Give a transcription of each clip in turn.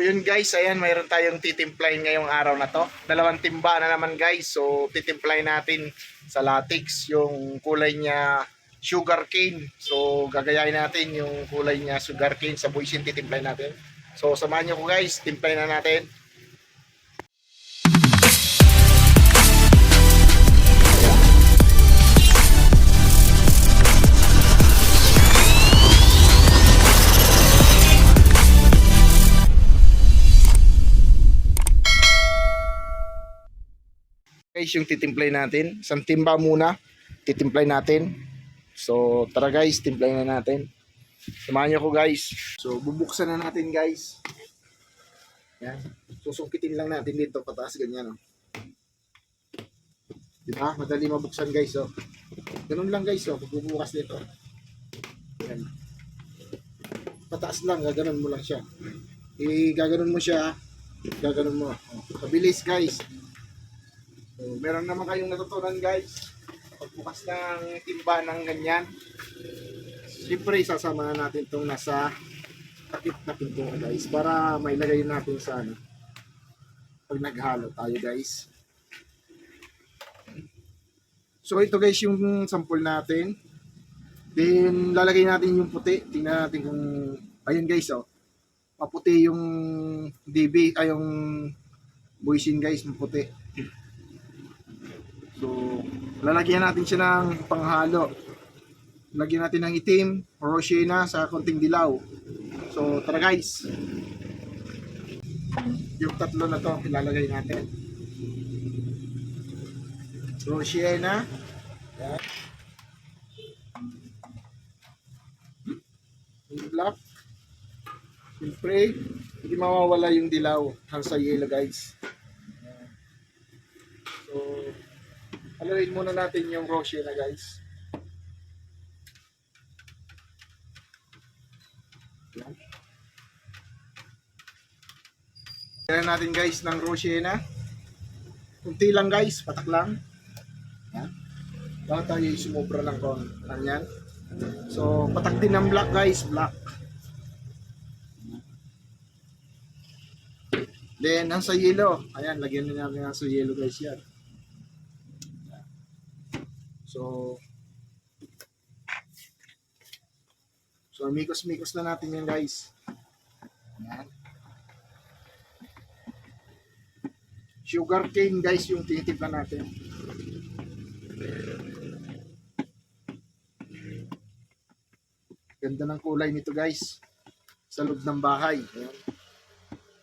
yun guys, ayan, mayroon tayong titimplahin ngayong araw na to. Dalawang timba na naman guys. So, titimplahin natin sa latex yung kulay niya sugar cane. So, gagayahin natin yung kulay niya sugar cane sa buisin titimplahin natin. So, samahan niyo ko guys, timplahin na natin. Guys yung titimplay natin. Isang timba muna, titimplay natin. So, tara guys, timplay na natin. Samahan niyo ko guys. So, bubuksan na natin guys. Yan. Susungkitin lang natin dito pataas ganyan. Oh. Diba? Madali mabuksan guys. Oh. Ganun lang guys. Oh. Pagbubukas nito. Yan. Pataas lang. Gaganon mo lang siya. I-gaganon mo siya. Gaganon mo. Oh. Kabilis guys. So, meron naman kayong natutunan guys. Pagbukas ng timba ng ganyan. Siyempre, sasama na natin itong nasa takip na pinto guys. Para mailagay natin sa ano. Pag naghalo tayo guys. So ito guys yung sample natin. Then lalagay natin yung puti. Tingnan natin kung ayun guys oh. Maputi yung DB ay yung buisin guys, maputi. So, lalagyan natin siya ng panghalo. Lagyan natin ng itim, rosena sa konting dilaw. So, tara guys. Yung tatlo na to, ilalagay natin. Yan. Yung black. Siyempre, hindi mawawala yung dilaw hanggang sa yellow guys. So, Alarin muna natin yung rosy na guys. Kaya natin guys ng rosy na. Kunti lang guys, patak lang. Yan. Baka tayo sumobra lang kon. Yan. So, patak din ng black guys, black. Then, ang sa yellow. Ayan, lagyan na namin ang yellow guys yan. So, so mikos-mikos na natin yan guys. Yan. Sugar cane guys yung tinitimpla natin. Ganda ng kulay nito guys. Sa loob ng bahay. Ayan.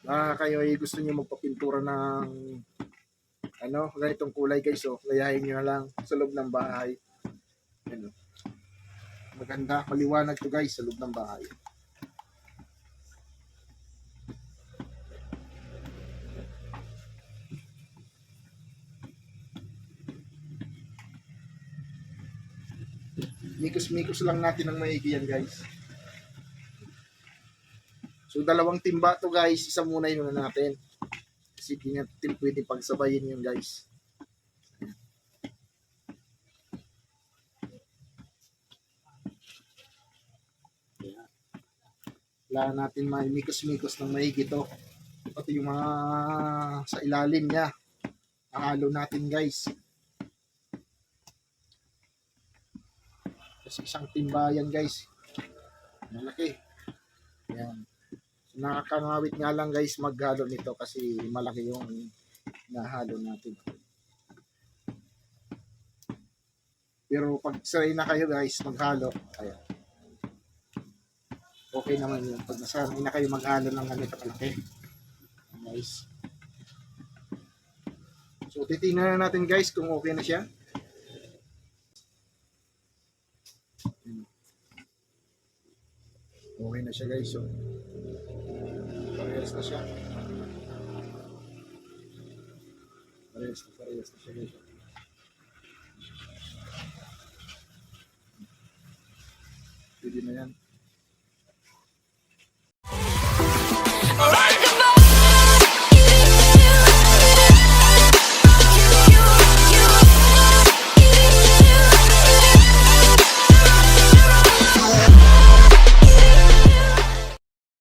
Ah, kayo ay gusto niyo magpapintura ng ano, ganitong kulay guys, so layahin nyo na lang sa loob ng bahay. Ano. Maganda, maliwanag to guys sa loob ng bahay. Mikos-mikos lang natin ang maigi yan guys. So dalawang timba to guys, isa muna yun na natin. Di natin pwede pagsabayin yun guys. Kailangan natin may mikos-mikos ng mahigit to. Pati yung mga sa ilalim niya. Ahalo natin guys. Kasi isang timba yan guys. Malaki. Yan nakakangawit nga lang guys maghalo nito kasi malaki yung nahalo natin. Pero pag sanay na kayo guys maghalo, ayan. Okay naman yun. Pag nasanay na kayo maghalo ng ganito kalaki. Guys. So titingnan na natin guys kung okay na siya. Okay na siya guys. So, Parehas na siya. Parehas na, parehas na siya guys. Pwede na yan.